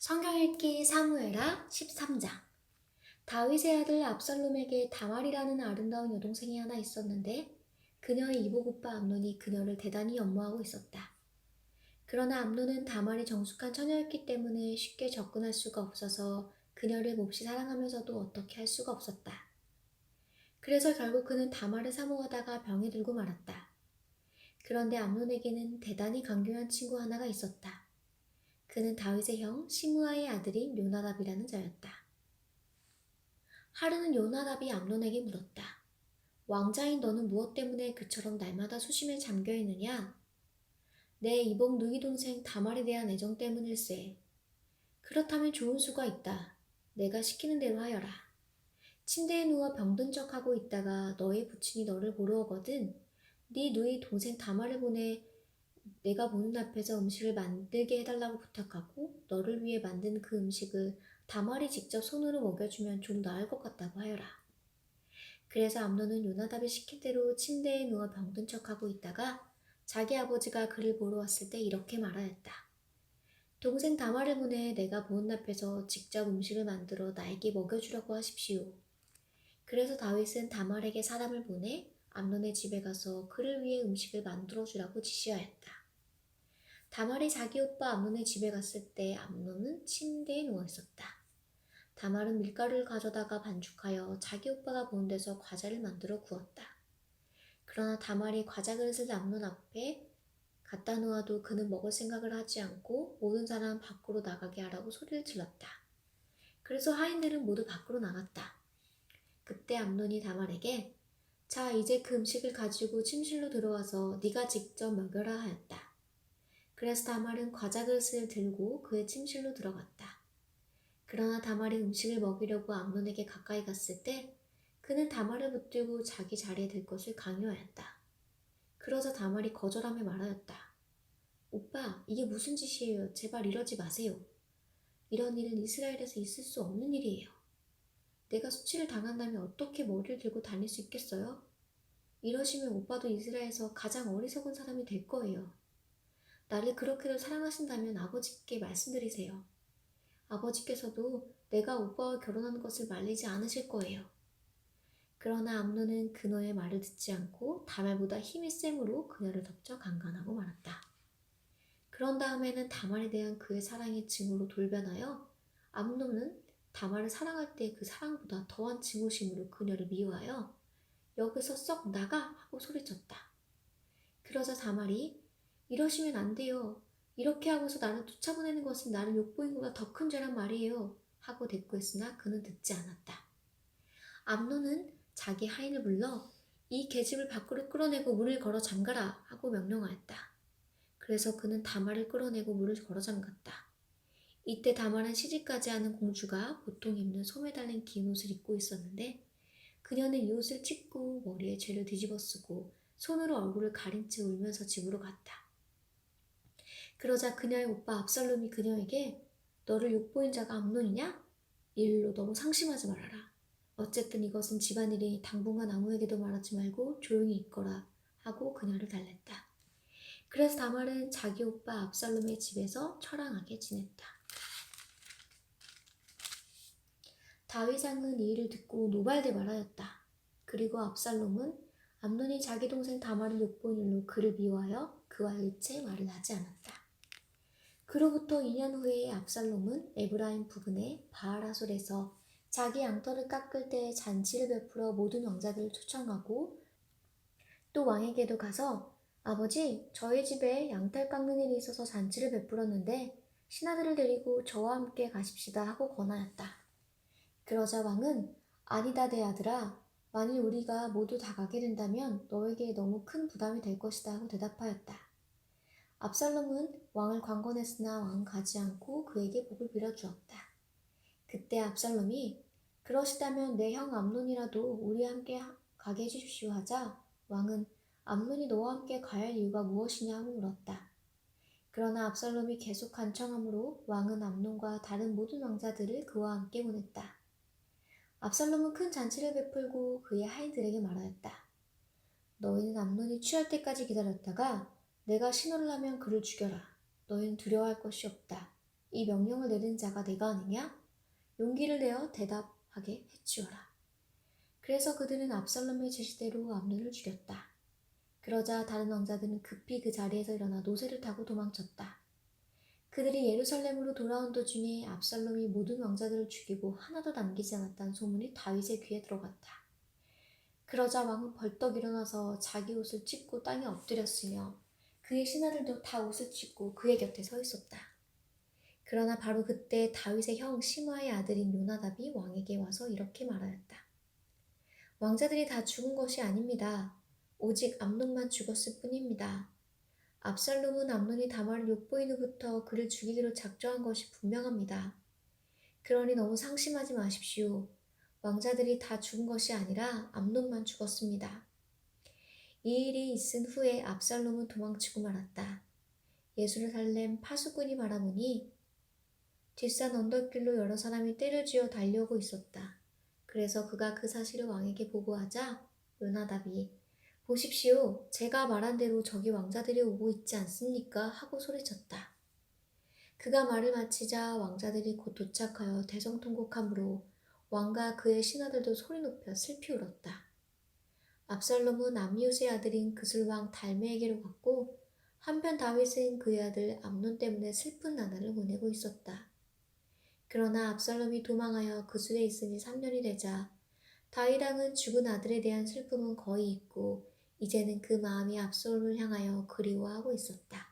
성경 읽기 사무에라 13장 다윗의 아들 압살롬에게 다말이라는 아름다운 여동생이 하나 있었는데 그녀의 이복 오빠 암논이 그녀를 대단히 연모하고 있었다. 그러나 암논은 다말이 정숙한 처녀였기 때문에 쉽게 접근할 수가 없어서 그녀를 몹시 사랑하면서도 어떻게 할 수가 없었다. 그래서 결국 그는 다말을 사모하다가 병에 들고 말았다. 그런데 암논에게는 대단히 강교한 친구 하나가 있었다. 그는 다윗의 형 시므아의 아들인 요나답이라는 자였다. 하루는 요나답이 암논에게 물었다. 왕자인 너는 무엇 때문에 그처럼 날마다 수심에 잠겨 있느냐? 내 이복 누이 동생 다말에 대한 애정 때문일세. 그렇다면 좋은 수가 있다. 내가 시키는 대로 하여라. 침대에 누워 병든 척하고 있다가 너의 부친이 너를 보러 오거든. 네 누이 동생 다말을 보내 내가 보는 앞에서 음식을 만들게 해달라고 부탁하고 너를 위해 만든 그 음식을 다말이 직접 손으로 먹여주면 좀 나을 것 같다고 하여라. 그래서 암논은 요나답이 시킨 대로 침대에 누워 병든 척하고 있다가 자기 아버지가 그를 보러 왔을 때 이렇게 말하였다. 동생 다말을 보내 내가 보는 앞에서 직접 음식을 만들어 나에게 먹여주라고 하십시오. 그래서 다윗은 다말에게 사람을 보내 암논의 집에 가서 그를 위해 음식을 만들어 주라고 지시하였다. 다말이 자기 오빠 암논의 집에 갔을 때 암논은 침대에 누워 있었다. 다말은 밀가루를 가져다가 반죽하여 자기 오빠가 보는 데서 과자를 만들어 구웠다. 그러나 다말이 과자 그릇을 암논 앞에 갖다 놓아도 그는 먹을 생각을 하지 않고 모든 사람 밖으로 나가게 하라고 소리를 질렀다. 그래서 하인들은 모두 밖으로 나갔다. 그때 암논이 다말에게 자 이제 그 음식을 가지고 침실로 들어와서 네가 직접 먹여라 하였다. 그래서 다말은 과자 그릇을 들고 그의 침실로 들어갔다. 그러나 다말이 음식을 먹이려고 암논에게 가까이 갔을 때 그는 다말을 붙들고 자기 자리에 들 것을 강요하였다. 그러자 다말이 거절하며 말하였다. 오빠, 이게 무슨 짓이에요? 제발 이러지 마세요. 이런 일은 이스라엘에서 있을 수 없는 일이에요. 내가 수치를 당한다면 어떻게 머리를 들고 다닐 수 있겠어요? 이러시면 오빠도 이스라엘에서 가장 어리석은 사람이 될 거예요. 나를 그렇게도 사랑하신다면 아버지께 말씀드리세요. 아버지께서도 내가 오빠와 결혼하는 것을 말리지 않으실 거예요. 그러나 암노는 그녀의 말을 듣지 않고 다말보다 힘이 셈으로 그녀를 덮쳐 강간하고 말았다. 그런 다음에는 다말에 대한 그의 사랑의 증오로 돌변하여 암노는 다말을 사랑할 때 그 사랑보다 더한 증오심으로 그녀를 미워하여 여기서 썩 나가 하고 소리쳤다. 그러자 다말이 이러시면 안 돼요. 이렇게 하고서 나를 쫓아보내는 것은 나를 욕보인 것보다 더 큰 죄란 말이에요. 하고 대꾸했으나 그는 듣지 않았다. 암노는 자기 하인을 불러 이 계집을 밖으로 끌어내고 문을 걸어 잠가라 하고 명령하였다. 그래서 그는 다말을 끌어내고 문을 걸어 잠갔다. 이때 다말은 시집까지 하는 공주가 보통 입는 소매 달린 긴 옷을 입고 있었는데 그녀는 이 옷을 찢고 머리에 죄를 뒤집어 쓰고 손으로 얼굴을 가린 채 울면서 집으로 갔다. 그러자 그녀의 오빠 압살롬이 그녀에게 너를 욕보인 자가 암논이냐? 이 일로 너무 상심하지 말아라. 어쨌든 이것은 집안일이 당분간 아무에게도 말하지 말고 조용히 있거라 하고 그녀를 달랬다. 그래서 다말은 자기 오빠 압살롬의 집에서 처량하게 지냈다. 다윗왕은 이 일을 듣고 노발대 말하였다. 그리고 압살롬은 암논이 자기 동생 다말을 욕본 일로 그를 미워하여 그와 일체 말을 하지 않았다. 그로부터 2년 후에 압살롬은 에브라임 부근의 바알하솔에서 자기 양털을 깎을 때 잔치를 베풀어 모든 왕자들을 초청하고 또 왕에게도 가서 아버지 저희 집에 양털 깎는 일이 있어서 잔치를 베풀었는데 신하들을 데리고 저와 함께 가십시다 하고 권하였다. 그러자 왕은 아니다 내 아들아 만일 우리가 모두 다 가게 된다면 너에게 너무 큰 부담이 될 것이다 하고 대답하였다. 압살롬은 왕을 관건했으나 왕은 가지 않고 그에게 복을 빌어주었다. 그때 압살롬이 그러시다면 내 형 암논이라도 우리와 함께 가게 해주십시오 하자 왕은 암논이 너와 함께 가야 할 이유가 무엇이냐 하고 물었다. 그러나 압살롬이 계속 간청함으로 왕은 암논과 다른 모든 왕자들을 그와 함께 보냈다. 압살롬은 큰 잔치를 베풀고 그의 하인들에게 말하였다. 너희는 암논이 취할 때까지 기다렸다가 내가 신호를 하면 그를 죽여라. 너희는 두려워할 것이 없다. 이 명령을 내린 자가 내가 아니냐? 용기를 내어 대답하게 해주어라. 그래서 그들은 압살롬의 지시대로 암론을 죽였다. 그러자 다른 왕자들은 급히 그 자리에서 일어나 노새를 타고 도망쳤다. 그들이 예루살렘으로 돌아온 도중에 압살롬이 모든 왕자들을 죽이고 하나도 남기지 않았다는 소문이 다윗의 귀에 들어갔다. 그러자 왕은 벌떡 일어나서 자기 옷을 찢고 땅에 엎드렸으며 그의 신하들도 다 옷을 찢고 그의 곁에 서 있었다. 그러나 바로 그때 다윗의 형 시므아의 아들인 요나답이 왕에게 와서 이렇게 말하였다. 왕자들이 다 죽은 것이 아닙니다. 오직 암론만 죽었을 뿐입니다. 압살롬은 암론이 다말을 욕보인 후부터 그를 죽이기로 작정한 것이 분명합니다. 그러니 너무 상심하지 마십시오. 왕자들이 다 죽은 것이 아니라 암론만 죽었습니다. 이 일이 있은 후에 압살롬은 도망치고 말았다. 예루살렘 파수꾼이 말하노니 뒷산 언덕길로 여러 사람이 때를 쥐어 달려오고 있었다. 그래서 그가 그 사실을 왕에게 보고하자 요나답이 보십시오. 제가 말한 대로 저기 왕자들이 오고 있지 않습니까? 하고 소리쳤다. 그가 말을 마치자 왕자들이 곧 도착하여 대성통곡함으로 왕과 그의 신하들도 소리 높여 슬피 울었다. 압살롬은 암미웃의 아들인 그슬왕 달메에게로 갔고 한편 다윗은 그의 아들 암논 때문에 슬픈 나날을 보내고 있었다. 그러나 압살롬이 도망하여 그술에 있으니 3년이 되자 다윗 왕은 죽은 아들에 대한 슬픔은 거의 잊고 이제는 그 마음이 압살롬을 향하여 그리워하고 있었다.